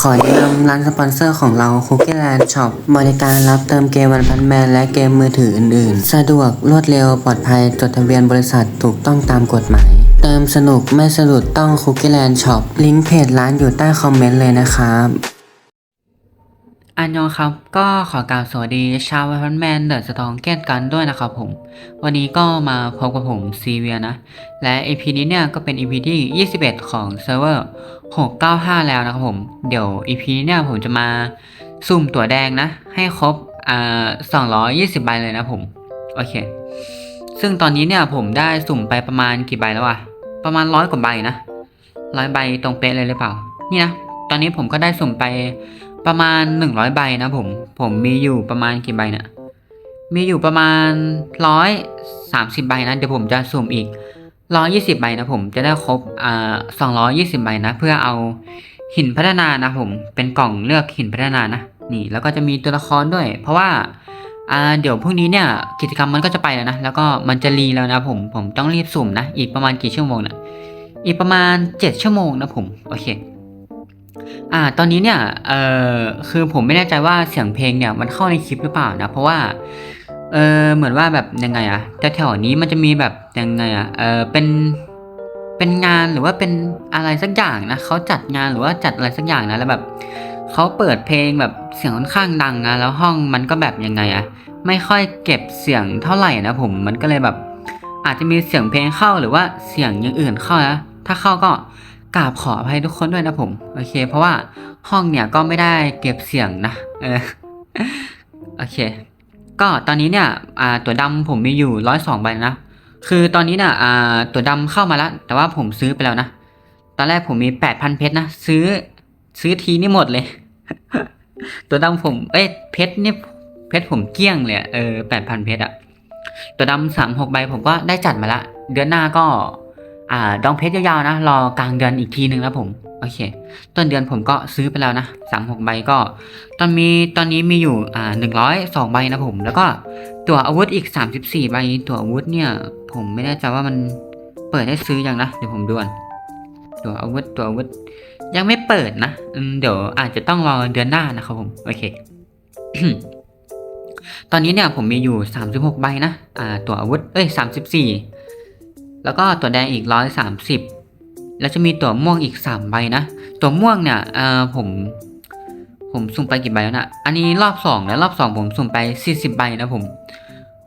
ขอแนะนำร้านสปอนเซอร์ของเราคุกกี้แลนด์ช็อปบริการรับเติมเกมวันพันแมนและเกมมือถืออื่นๆ สะดวกรวดเร็วปลอดภัยจดทะเบียนบริษัทถูกต้องตามกฎหมาย เติมสนุกไม่สะดุดต้องคุกกี้แลนด์ช็อปลิงก์เพจร้านอยู่ใต้คอมเมนต์เลยนะครับ อันยองครับก็ขอกล่าวสวัสดีชาววันแมนเดอะสตองเกตกันด้วยนะครับผม วันนี้ก็มาพบกับผมซีเวียนะ และ EP นี้เนี่ยก็เป็น EP ที่ 21 ของเซิร์ฟเวอร์ 695 แล้วนะครับผม เดี๋ยว EP นี้เนี่ยผมจะมาสุ่มตัวแดงนะ ให้ครบอ่า220 ใบเลยนะผม โอเค ซึ่งตอนนี้เนี่ยผมได้สุ่มไปประมาณกี่ใบแล้วอะประมาณร้อยกว่าใบนะร้อยใบตรงเป๊ะเลยหรือเปล่า นี่นะ ตอนนี้ผมก็ได้สุ่มไป ประมาณ 100 ใบนะผม ผมมีอยู่ประมาณกี่ใบเนี่ยมีอยู่ประมาณ 130 ใบนะ เดี๋ยวผมจะสุ่มอีก 120 ใบนะผมจะได้ครบอ่า220 ใบนะ เพื่อเอาหินพัฒนานะผม เป็นกล่องเลือกหินพัฒนานะ นี่แล้วก็จะมีตัวละครด้วย เพราะว่าอ่าเดี๋ยวพรุ่งนี้เนี่ยกิจกรรมมันก็จะไปแล้วนะ แล้วก็มันจะรีแล้วนะผม ผมต้องรีบสุ่มนะ อีกประมาณกี่ชั่วโมงนะอีกประมาณ 7 ชั่วโมงนะผม โอเค อ่าตอนนี้เนี่ยเออคือผมไม่แน่ใจว่าเสียงเพลงเนี่ยมันเข้าในคลิปหรือเปล่านะเพราะว่าเออเหมือนว่าแบบยังไงอะแต่แถวๆนี้มันจะมีแบบยังไงอะเออเป็นเป็นงานหรือว่าเป็นอะไรสักอย่างนะเขาจัดงานหรือว่าจัดอะไรสักอย่างนะแล้วแบบเขาเปิดเพลงแบบเสียงค่อนข้างดังนะแล้วห้องมันก็แบบยังไงอะไม่ค่อยเก็บเสียงเท่าไหร่นะผมมันก็เลยแบบ อาจจะมีเสียงเพลงเข้าหรือว่าเสียงอย่างอื่นเข้านะถ้าเข้าก็ กราบขออภัยทุกคนด้วยนะผม โอเค เพราะว่าห้องเนี่ยก็ไม่ได้เก็บเสียงนะเออโอเค ก็ตอนนี้เนี่ยอ่าตัวดำผมมีอยู่ร้อยสองใบนะคือตอนนี้เนี่ยอ่าตัวดำเข้ามาแล้ว แต่ว่าผมซื้อไปแล้วนะตอนแรกผมมีแปดพันเพชรนะซื้อซื้อทีนี่หมดเลย ตัวดำผม เอ้ยเพชรนี่เพชรผมเกลี้ยงเลยเออแปดพันเพชรอะตัวดำสามหกใบผมก็ได้จัดมาละ เดือนหน้าก็ อ่าดองเพชรยาวๆนะรอกลางเดือนอีกทีหนึ่งแล้วผมโอเค ต้นเดือนผมก็ซื้อไปแล้วนะสามหกใบก็ ตอนมีตอนนี้มีอยู่อ่าหนึ่งร้อยสองใบนะผม แล้วก็ตัวอาวุธอีกสามสิบสี่ใบตัวอาวุธเนี่ย ผมไม่แน่ใจว่ามันเปิดให้ซื้อยังนะเดี๋ยวผมดูก่อนตัวอาวุธตัวอาวุธยังไม่เปิดนะเดี๋ยวอาจจะต้องรอเดือนหน้านะครับผมโอเคตอนนี้เนี่ยผมมีอยู่สามสิบหกใบนะ อ่า ตัวอาวุธ เอ้ยสามสิบสี่ แล้วก็ตัวแดงอีกร้อยสามสิบแล้วจะมีตัวม่วงอีกสามใบนะ ตัวม่วงเนี่ยเอ่อผม ผมสุ่มไปกี่ใบแล้วนะอันนี้รอบสองแล้วรอบสองผมสุ่มไปสี่สิบใบนะผม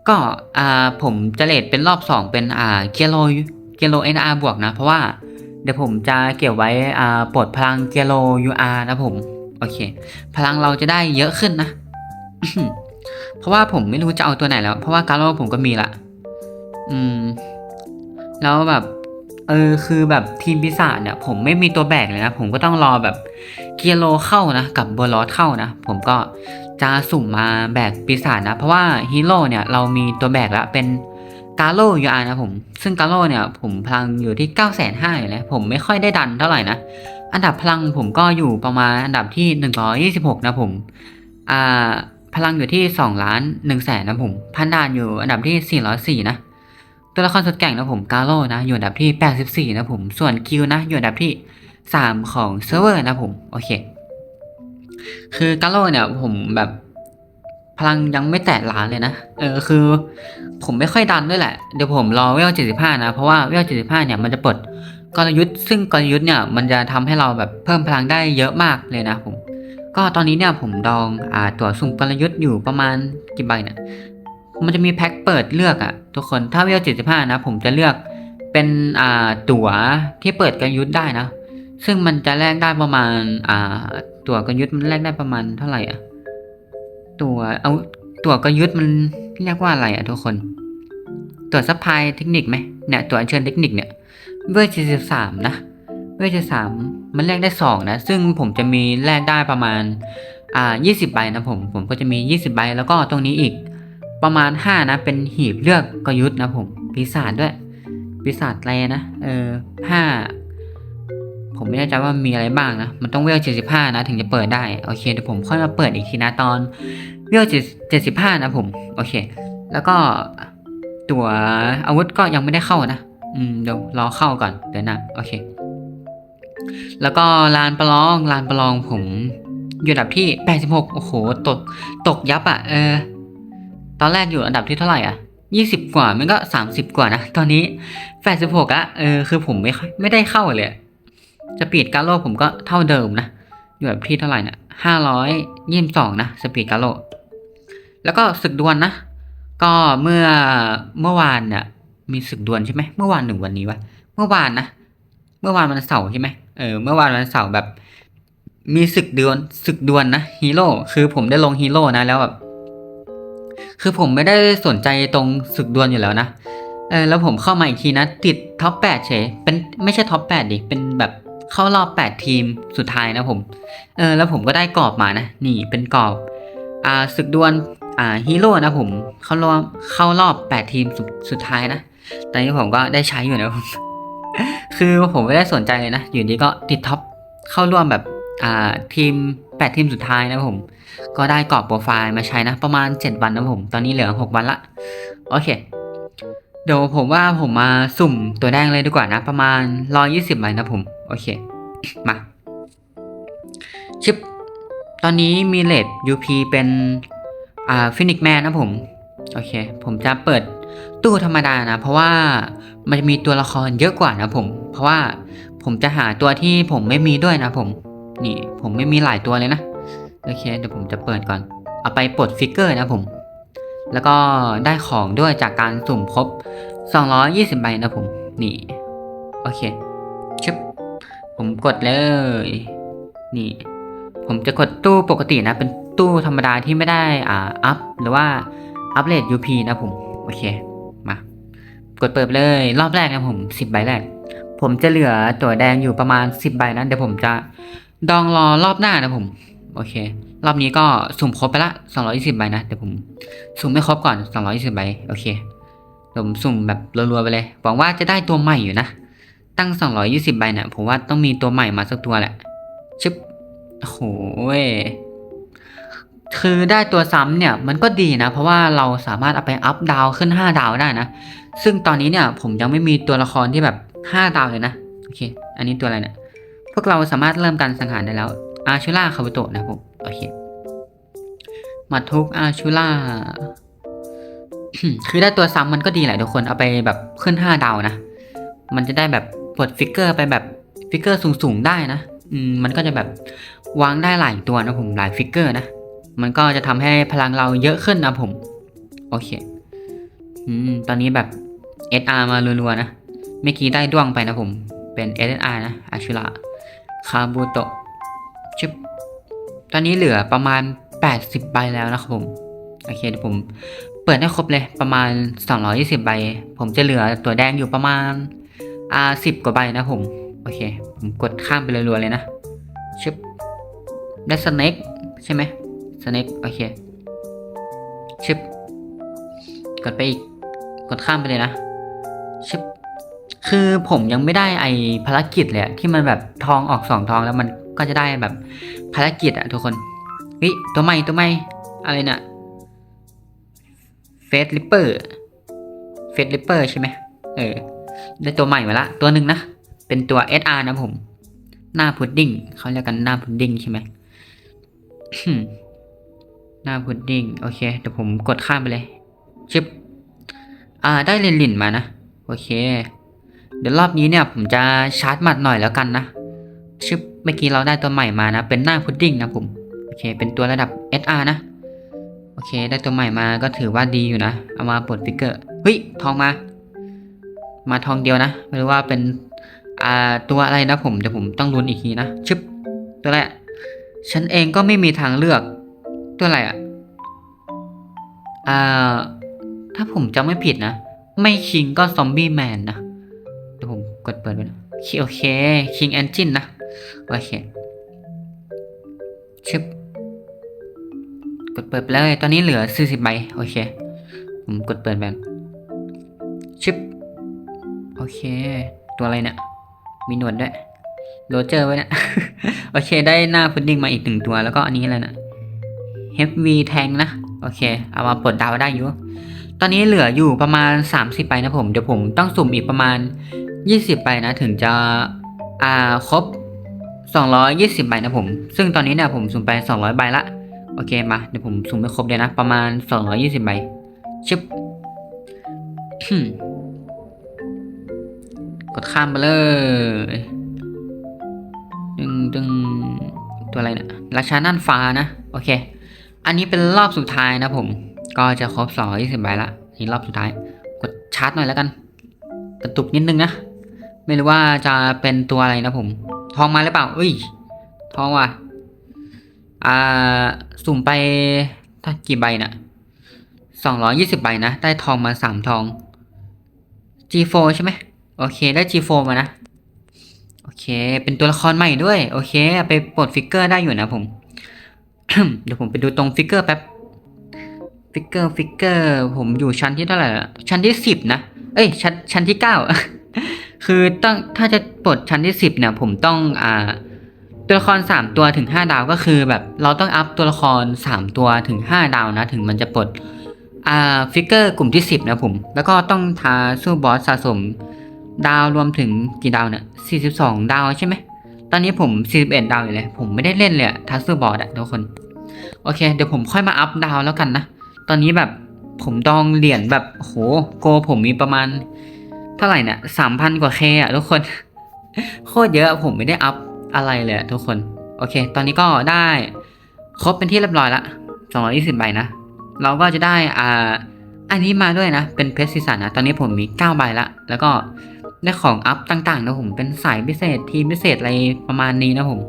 ก็อ่าผมจะเลทเป็นรอบสองเป็นอ่าเกโลเกโลเอ็นอาร์บวกนะ เพราะว่าเดี๋ยวผมจะเก็บไว้อ่าปลดพลังเกโลยูอาร์นะผม โอเค พลังเราจะได้เยอะขึ้นนะ เพราะว่าผมไม่รู้จะเอาตัวไหนแล้ว เพราะว่าการโลผมก็มีละ อืม แล้วแบบเออคือแบบทีมปีศาจเนี่ย ผมไม่มีตัวแบกเลยนะ ผมก็ต้องรอแบบเกียโลเข้านะ กับเบอร์ลอสเข้านะ ผมก็จะสุ่มมาแบกปีศาจนะ เพราะว่าฮีโร่เนี่ยเรามีตัวแบกแล้วเป็นกาโลยูอาร์นะผม ซึ่งกาโลเนี่ยผมพลังอยู่ที่9ก้าแสนห้าอยู่แล้วผมไม่ค่อยได้ดันเท่าไหร่นะ อันดับพลังผมก็อยู่ประมาณอันดับที่ 126 นะผมอ่าพลังอยู่ที่2ล้าน1แสนนะผมพันดานอยู่อันดับที่ 404 นะ ตัวละครสุดแก่งนะผมกาโลนะอยู่อันดับที่ 84 นะผม ส่วนคิวนะอยู่อันดับที่ 3 ของเซิร์ฟเวอร์นะผม โอเค คือกาโลเนี่ยผมแบบพลังยังไม่แตะล้านเลยนะ เออคือ ผมไม่ค่อยดันด้วยแหละ เดี๋ยวผมรอเวล75 นะ เพราะว่าเวล75 เนี่ยมันจะปลดกลยุทธ์ ซึ่งกลยุทธ์เนี่ยมันจะทำให้เราแบบเพิ่มพลังได้เยอะมากเลยนะผม ก็ตอนนี้เนี่ยผมดองอ่าตัวสุ่มกลยุทธ์อยู่ประมาณกี่ใบเนี่ย มันจะมีแพ็คเปิดเลือกอะทุกคนถ้าเวล75 นะ ผมจะเลือกเป็นอ่าตั๋วที่เปิดกลยุทธได้นะ ซึ่งมันจะแลกได้ประมาณอ่าตั๋วกลยุทธมันแลกได้ประมาณเท่าไหร่อะตั๋วเอาตั๋วกลยุทธมันเรียกว่าอะไรอะทุกคนตั๋วซัพพลายเทคนิคไหมเนี่ยตั๋วเชิญเทคนิคเนี่ยเวล73 นะเวล73 มันแลกได้สองนะ ซึ่งผมจะมีแลกได้ประมาณอ่า20 ใบนะผมผมก็จะมี 20 ใบแล้วก็ตรงนี้อีก ประมาณห้านะ เป็นหีบเลือกกลยุทธ์นะผมปีศาจด้วยปีศาจแรนะเออห้าผมไม่แน่ใจว่ามีอะไรบ้างนะ มันต้องเวลเจ็ดสิบห้านะ ถึงจะเปิดได้ โอเคเดี๋ยวผมค่อยมาเปิดอีกทีนะตอนเวลเจ็ดสิบห้านะผม โอเค แล้วก็ตัวอาวุธก็ยังไม่ได้เข้านะ อืมเดี๋ยวรอเข้าก่อนเดี๋ยวนะ โอเค แล้วก็ลานประลองลานประลองผมอยู่อันดับที่86โอ้โห ตกตกยับอะ่ะ เออ ตอนแรกอยู่อันดับที่เท่าไหร่อะ20กว่ามันก็30กว่านะ ตอนนี้86อะเออคือผมไม่ค่อยไม่ได้เข้าเลยอะสปีดการโลผมก็เท่าเดิมนะ อยู่แบบที่เท่าไหร่นะ522นะสปีดการโลแล้วก็ศึกดวลนะ ก็เมื่อเมื่อวานเนี่ยมีศึกดวลใช่ไหมเมื่อวานหนึ่งวันนี้วะเมื่อวานนะ เมื่อวานวันเสาร์ใช่ไหมเออเมื่อวานวันเสาร์แบบ มีศึกดวลศึกดวลนะฮีโร่คือผมได้ลงฮีโร่นะแล้วแบบ คือผมไม่ได้สนใจตรงศึกดวลอยู่แล้วนะเออแล้วผมเข้ามาอีกทีนะ ติดท็อปแปดเฉยเป็นไม่ใช่ท็อปแปดดิ เป็นแบบเข้ารอบแปดทีมสุดท้ายนะผม เออแล้วผมก็ได้กรอบมานะ นี่เป็นกรอบ อ่าศึกดวล อ่าฮีโร่นะผม เข้ารอบเข้ารอบแปดทีมสุดสุดท้ายนะ ตอนนี้ผมก็ได้ใช้อยู่นะผมคือผมไม่ได้สนใจเลยนะ อยู่ดีก็ติดท็อปเข้าร่วมแบบ อ่าทีม แปดทีมสุดท้ายนะผม ก็ได้กรอบโปรไฟล์มาใช้นะ ประมาณ 7 วันนะผม ตอนนี้เหลือ 6 วันละ โอเค เดี๋ยวผมว่าผมมาสุ่มตัวแดงเลยดีกว่านะ ประมาณ 120ใบนะผม โอเค มา ชิป ตอนนี้มีเลด UP เป็น อ่าฟินิกแมนนะผม โอเค ผมจะเปิดตู้ธรรมดานะ เพราะว่ามันจะมีตัวละครเยอะกว่านะผม เพราะว่าผมจะหาตัวที่ผมไม่มีด้วยนะผม นี่ผมไม่มีหลายตัวเลยนะ โอเคเดี๋ยวผมจะเปิดก่อน เอาไปปลดฟิกเกอร์นะผม แล้วก็ได้ของด้วยจากการสุ่มครบ 220 ใบนะผม นี่ โอเคชึบผมกดเลย นี่ ผมจะกดตู้ปกตินะ เป็นตู้ธรรมดาที่ไม่ได้อ่าอัพหรือว่าอัพเลท UP นะผม โอเค มากดเปิดเลยรอบแรกนะผม 10 ใบแรก ผมจะเหลือตัวแดงอยู่ประมาณ 10 ใบนะเดี๋ยวผมจะ ดองรอรอบหน้านะผม โอเค รอบนี้ก็สุ่มครบไปละ220ใบนะเดี๋ยวผมสุ่มไม่ครบก่อน220ใบโอเคผมสุ่มแบบรัวๆไปเลยหวังว่าจะได้ตัวใหม่อยู่นะ ตั้ง220ใบเนี่ยผมว่าต้องมีตัวใหม่มาสักตัวแหละชึบโอ้โหเว้ยคือได้ตัวซ้ำเนี่ยมันก็ดีนะ เพราะว่าเราสามารถเอาไปอัพดาวขึ้น 5 ดาวได้นะ ซึ่งตอนนี้เนี่ยผมยังไม่มีตัวละครที่แบบ 5 ดาวเลยนะ โอเค อันนี้ตัวอะไรเนี่ย พวกเราสามารถเริ่มการสังหารได้แล้วอาชูล่าคาบุโตะนะผมโอเคมาทุกอาชูล่าคือได้ตัวซ้ำมันก็ดีแหละทุกคนเอาไปแบบขึ้นห้าดาวนะ มันจะได้แบบปลดฟิกเกอร์ไปแบบฟิกเกอร์สูงๆได้นะอืมมันก็จะแบบวางได้หลายตัวนะผมหลายฟิกเกอร์นะ มันก็จะทำให้พลังเราเยอะขึ้นนะผม โอเค อืมตอนนี้แบบ SR มารัวๆนะ เมื่อกี้ได้ด้วงไปนะผม เป็น SR นะอาชูล่า คาบุโตะชึบตอนนี้เหลือประมาณ 80 ใบแล้วนะครับผม โอเคเดี๋ยวผมเปิดให้ครบเลยประมาณ 220 ใบ ผมจะเหลือตัวแดงอยู่ประมาณอ่าสิบกว่าใบนะผม โอเค ผมกดข้ามไปรัวๆเลยนะชึบได้สเน็กใช่ไหมสเน็กโอเคชึบกดไปอีก กดข้ามไปเลยนะชึบ คือผมยังไม่ได้ไอภารกิจเลยที่มันแบบทองออกสองทองแล้วมันก็จะได้แบบภารกิจอะทุกคนเฮ้ยตัวใหม่ตัวใหม่อะไรนี่ยเฟสลิปเปอร์เฟสลิปเปอร์ใช่ไหมเออได้ตัวใหม่มาละ ตัวหนึ่งนะ เป็นตัว SR นะผม หน้าพุดดิ้งเขาเรียกกันหน้าพุดดิ้งใช่ไหมหน้าพุดดิ้งโอเคเดี๋ยวผมกดข้ามไปเลยชึบอ่า ได้เลนลินมานะ โอเค เดี๋ยวรอบนี้เนี่ยผมจะชาร์จหมัดหน่อยแล้วกันนะชึบเมื่อกี้เราได้ตัวใหม่มานะ เป็นหน้าพุดดิ้งนะผมโอเค เป็นตัวระดับ SR นะโอเค ได้ตัวใหม่มาก็ถือว่าดีอยู่นะ เอามาปลดฟิกเกอร์เฮ้ยทองมา มาทองเดียวนะ ไม่รู้ว่าเป็นอ่าตัวอะไรนะผมเดี๋ยวผมต้องลุ้นอีกทีนะชึบตัวแรกฉันเองก็ไม่มีทางเลือกตัวอะไรอะอ่าถ้าผมจำไม่ผิดนะ ไม่คิงก็ซอมบี้แมนนะ ดี๋ยวผมกดเปิดไปนะโอเคคิงแอนจินนะ โอเค ชึบ กดเปิดไปเลยตอนนี้เหลือ 40ใบ โอเค ผมกดเปิดแบบ ชึบ โอเค ตัวอะไรเนี่ย มีหนวดด้วย โรเจอร์ไว้นะ โอเค ได้หน้าพุดดิ้งมาอีกหนึ่งตัว แล้วก็อันนี้อะไรนะ HV แทงนะ โอเค เอามาปลดดาวได้อยู่ ตอนนี้เหลืออยู่ประมาณ 30ไปนะผม เดี๋ยวผมต้องสุ่มอีกประมาณ 20 ไปนะถึงจะอ่าครบ 220ใบนะผม ซึ่งตอนนี้เนี่ยผมสุ่มไป 200 ใบละ โอเคมาเดี๋ยวผมสุ่มไม่ครบเลยนะ ประมาณ 220 ใบชึบกดข้ามไปเลยดึงดึงตัวอะไรนี่ยราชาน่านฟ้านะ โอเค อันนี้เป็นรอบสุดท้ายนะผม ก็จะครบ 220 ใบละ นี่รอบสุดท้าย กดชาร์จหน่อยแล้วกัน กระตุกนิดนึงนะ ไม่รู้ว่าจะเป็นตัวอะไรนะผม ทองมาหรือเปล่า เอ้ย ทองว่ะ อ่า สุ่มไปถ้ากี่ใบน่ะ220ใบนะ ได้ทองมาสามทอง G4 ใช่ไหม โอเค ได้ G4 มานะ โอเค เป็นตัวละครใหม่ด้วย โอเค ไปปลดฟิกเกอร์ได้อยู่นะผม เดี๋ยวผมไปดูตรงฟิกเกอร์แป๊บ ฟิกเกอร์ ฟิกเกอร์ ผมอยู่ชั้นที่เท่าไหร่ละชั้นที่สิบนะ เอ้ย ชั้น ชั้นที่เก้า คือต้องถ้าจะปลดชั้นที่สิบเนี่ยผมต้องอ่าตัวละครสามตัวถึงห้าดาวก็คือแบบเราต้องอัพตัวละครสามตัวถึงห้าดาวนะ ถึงมันจะปลดอ่าฟิกเกอร์กลุ่มที่สิบนะผม แล้วก็ต้องทาสู้บอสสะสม ดาวรวมถึงกี่ดาวเนี่ย42 ดาวใช่ไหมตอนนี้ผม 41 ดาวอยู่เลย ผมไม่ได้เล่นเลยทัสเซอร์บอร์ดอะทุกคน โอเค เดี๋ยวผมค่อยมาอัพดาวแล้วกันนะ ตอนนี้แบบผมดองเหรียญแบบโหโกผมมีประมาณ เท่าไหร่เนี่ย3,000กว่าเคอะทุกคน โคตรเยอะผมไม่ได้อัพอะไรเลยทุกคน โอเค ตอนนี้ก็ได้ครบเป็นที่เรียบร้อยละ220ใบนะ เราก็จะได้อ่าอันนี้มาด้วยนะ เป็นเพชรซีสันนะ ตอนนี้ผมมี9ใบละ แล้วก็ได้ของอัพต่างๆนะผม เป็นสายพิเศษทีมพิเศษอะไรประมาณนี้นะผม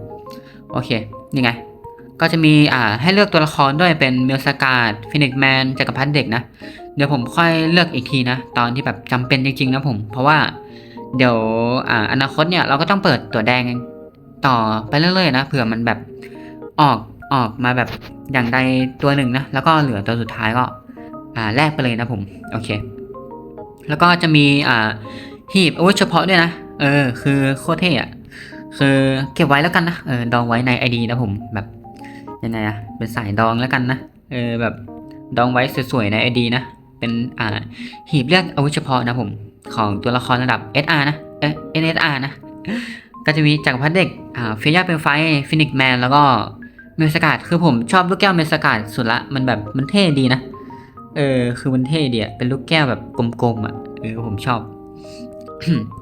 โอเค นี่ไง ก็จะมีอ่าให้เลือกตัวละครด้วยเป็นเมลสกาดฟินิกแมนจักรพรรดิเด็กนะ เดี๋ยวผมค่อยเลือกอีกทีนะ ตอนที่แบบจำเป็นจริงๆนะผม เพราะว่าเดี๋ยวอ่าอนาคตเนี่ยเราก็ต้องเปิดตัวแดงต่อไปเรื่อยๆนะเผื่อมันแบบออกออกมาแบบอย่างใดตัวหนึ่งนะแล้วก็เหลือตัวสุดท้ายก็อ่าแลกไปเลยนะผมโอเค แล้วก็จะมีอ่าหีบอาวุธเฉพาะด้วยนะเออ คือโคตรเท่อะคือเก็บไว้แล้วกันนะเออดองไว้ใน ID นะผมแบบยังไงอะเป็นสายดองแล้วกันนะเออแบบดองไว้สวยๆใน ID นะ เป็นอ่าหีบเลือกอาวุธเฉพาะนะผม ของตัวละครระดับ SR นะเอ NSR นะ ก็จะมีจักรพรรดิเด็กอ่าฟิยาเป็นไฟฟินิกแมนแล้วก็เมลสกาดคือผมชอบลูกแก้วเมลสกาดสุดละมันแบบมันเท่ดีนะ เออ คือมันเท่ดีอะเป็นลูกแก้วแบบกลมๆอะเออผมชอบ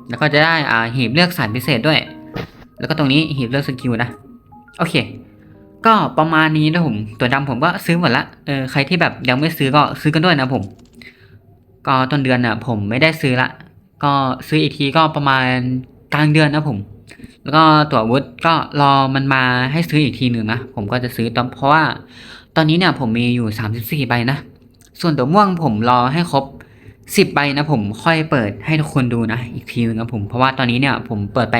แล้วก็จะได้อ่าหีบเลือกสายพิเศษด้วย แล้วก็ตรงนี้หีบเลือกสกิลนะ โอเค ก็ประมาณนี้นะผม ตัวดำผมก็ซื้อหมดละ เออใครที่แบบยังไม่ซื้อก็ซื้อกันด้วยนะผม ก็ต้นเดือนน่ะ ผมไม่ได้ซื้อละ ก็ซื้ออีกทีก็ประมาณกลางเดือนนะผม แล้วก็ตัวอาวุธก็รอมันมาให้ซื้ออีกทีหนึ่งนะ ผมก็จะซื้อตอนเพราะว่า ตอนนี้เนี่ยผมมีอยู่ 34ใบนะ ส่วนตัวม่วงผมรอให้ครบ10ใบนะผมค่อยเปิดให้ทุกคนดูนะอีกทีนึงนะผมเพราะว่าตอนนี้เนี่ยผมเปิดไป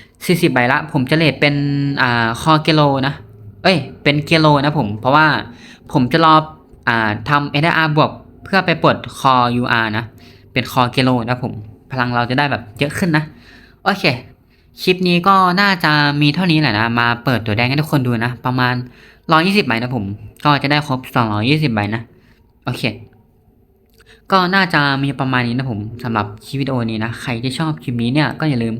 40ใบละ ผมจะเลทเป็นอ่าคอเกโลนะ เอ้ยเป็นเกโลนะผมเพราะว่าผมจะรออ่าทำ SR บวก พื่อไปปลดคอ UR นะ เป็นคอกิโลนะผม พลังเราจะได้แบบเยอะขึ้นนะ โอเค คลิปนี้ก็น่าจะมีเท่านี้แหละนะ มาเปิดตัวแดงให้ทุกคนดูนะ ประมาณ 120ใบนะผม ก็จะได้ครบ 220ใบนะ โอเค ก็น่าจะมีประมาณนี้นะผมสำหรับคลิปวิดีโอนี้นะ ใครที่ชอบคลิปนี้เนี่ยก็อย่าลืม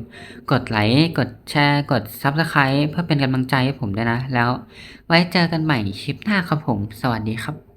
กดไลค์ กดแชร์ กด Subscribe เพื่อเป็นกำลังใจให้ผมด้วยนะ แล้วไว้เจอกันใหม่คลิปหน้าครับผม สวัสดีครับ